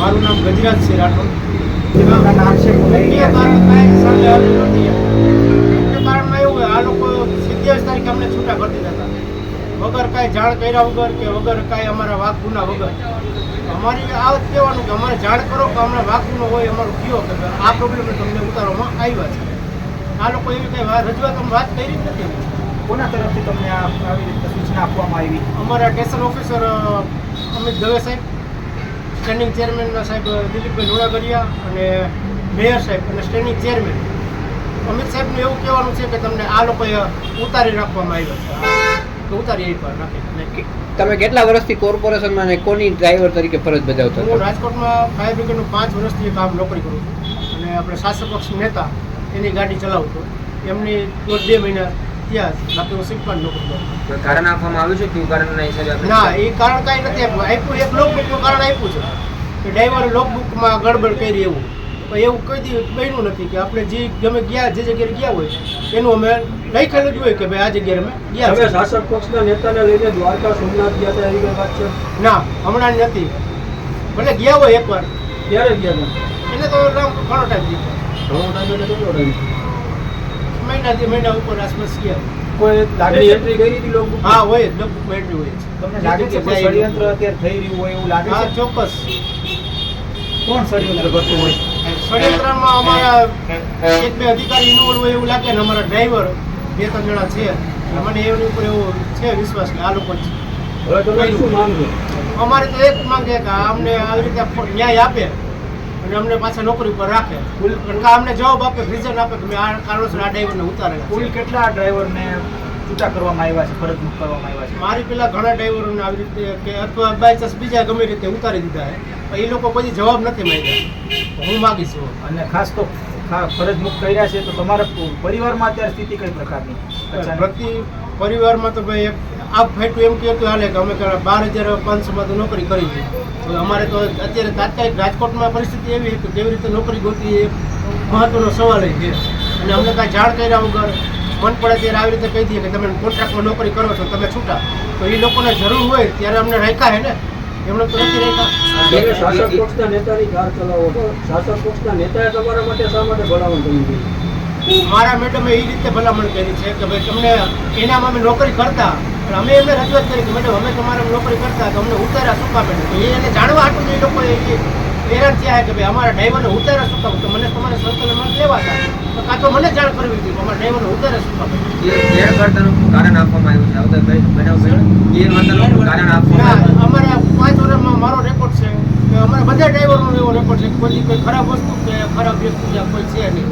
મારું નામ ગજરાજ છે રાઠોડ. કારણ. કારણમાં એવું આ લોકો સિત્તેર તારીખે અમને છૂટા કરી દીધા હતા. વગર કાંઈ જાણ કર્યા વગર કે વગર કાંઈ અમારા વાઘ ગુના વગર. અમારી આ કહેવાનું કે અમારે જાણ કરો કે અમને વાઘ ગુનો હોય અમારું કયો કે આ પ્રોબ્લેમ તમને ઉતારવામાં આવ્યા છે. આ લોકો એવી કંઈ રજૂઆત અમે વાત કરી જ નથી. કોના તરફથી તમને આ આવી રીતે સૂચના આપવામાં આવી? અમારા સ્ટેશન ઓફિસર અમિત દવે સાહેબ. સ્ટેન્ડિંગ ચેરમેનના સાહેબ દિલીપભાઈ લોણાગરિયા અને મેયર સાહેબ અને સ્ટેન્ડિંગ ચેરમેન અમિત સાહેબનું એવું કહેવાનું છે કે તમને આ લોકોએ ઉતારી રાખવામાં આવ્યા છે. તો ઉતારી એ પર રાખી. તમે કેટલા વર્ષથી કોર્પોરેશનમાં અને કોની ડ્રાઈવર તરીકે ફરજ બજાવતા હું રાજકોટમાં ફાયર બ્રિગેડનું પાંચ વર્ષથી કામ નોકરી કરું છું. અને આપણે શાસક પક્ષ નેતા એની ગાડી ચલાવતો એમની દોઢ બે મહિના બાકી હું શીખવાની નોકરી કરું કારણ આપવામાં આવ્યું છે કયું કારણના હિસાબે આપણે ના એ કારણ કાંઈ નથી આપ્યું. એક લોકબુકનું કારણ આપ્યું છે. કે ડ્રાઈવરે લોકબુકમાં ગડબડ કરી એવું. પણ એવું કોઈ દી બન્યું નથી કે આપણે જે ગમે ગયા જે જગ્યાએ ગયા હોય એનું અમે લખેલું જ હોય કે ભાઈ આ જગ્યાએ અમે ગયા તમે શાસક પક્ષના નેતાને લઈને દ્વારકા સોમનાથ ગયા હતા એવી વાત છે? ના હમણાં નથી. ભલે ગયા હોય એકવાર. ક્યારે ગયા હતા? એને તો ઘણો ટાઈમ દીધો ઘણો ટાઈમ એટલે કેટલો ટાઈમ મહિનાથી મહિના ઉપર આસપાસ ગયા કોઈ લાગે એન્ટ્રી કરી હતી લોકો? હા હોય જ લોકબુકમાં હોય તમને લાગે છે કોઈ ષડયંત્ર અત્યારે થઈ રહ્યું હોય એવું લાગે છે? ચોક્કસ. કોણ ષડયંત્ર કરતું હોય? ષડયંત્રમાં અમારા એક બે અધિકારી ઇન્વોલ્વ હોય એવું લાગે ને અમારા ડ્રાઈવર બે ત્રણ જણા છે. મને એની ઉપર એવો છે વિશ્વાસ કે આ લોકો છે અમારે તો એક માંગે કે અમને આવી રીતે ન્યાય આપે. અને અમને પાછા નોકરી ઉપર રાખે. કારણ કે અમને જવાબ આપે રીઝન આપે કે મેં આ કારણોસર આ ડ્રાઈવરને ઉતારેલા કુલ કેટલા ડ્રાઈવરને છૂટા કરવામાં આવ્યા છે ફરજ મુક્ત કરવામાં આવ્યા છે? મારી પેલા ઘણા ડ્રાઈવરોને આવી રીતે કે અથવા બાય ચાન્સ બીજા ગમે રીતે ઉતારી દીધા છે. એ લોકો પછી જવાબ નથી માંગ્યા હું માગીશ અને ખાસ તો ફરજ મુક્ત કર્યા છે તો તમારા પરિવારમાં અત્યારે સ્થિતિ કઈ પ્રકારની? પ્રતિ પરિવારમાં તો ભાઈ એક આ ફેટું એમ કહેતું હાલે કે અમે બાર હજાર પાંચસોમાં તો નોકરી કરી છે. તો અમારે તો અત્યારે તાત્કાલિક રાજકોટમાં પરિસ્થિતિ એવી કે કેવી રીતે નોકરી ગોતવી એ મહત્વનો સવાલ છે. અને અમને કાંઈ જાણ કર્યા વગર મન પડે ત્યારે આવી રીતે કહી દઈએ કે તમે કોન્ટ્રાક્ટમાં નોકરી કરો છો તમે છૂટા. તો એ લોકોને જરૂર હોય ત્યારે અમને રાખ્યા હે ને? એમણે તો નથી રાખ્યા. શાસક પક્ષના નેતાની કાર ચલાવો શાસક પક્ષના નેતાએ તમારા માટે શા માટે ભલામણ કરવી જોઈએ મારા મેડમે એ રીતે ભલામણ કરી છે કે ભાઈ તમને એનામાં અમે નોકરી કરતા પણ અમે એમને રજૂઆત કરી કે મેડમ અમે તમારે નોકરી કરતા તો અમને ઉતારા શું કામ તો એ એને જાણવા હતું જ એ લોકો હેરાન થયા કે ભાઈ અમારા ડ્રાઈવરને ઉતારા શું કામ તો મને તમારે સર્કલ મને લેવા હતા. તો કાં તો મને જાણ કરવી હતી અમારા ડ્રાઈવરને ઉતાર્યા શું કામ કારણ આપવામાં આવ્યું અમારા પાંચ વર્ષમાં મારો રેકોર્ડ છે. કે અમારા બધા ડ્રાઈવરનો એવો રેકોર્ડ છે કે કોઈ કોઈ ખરાબ વસ્તુ કે ખરાબ વ્યક્તિ કોઈ છે નહીં.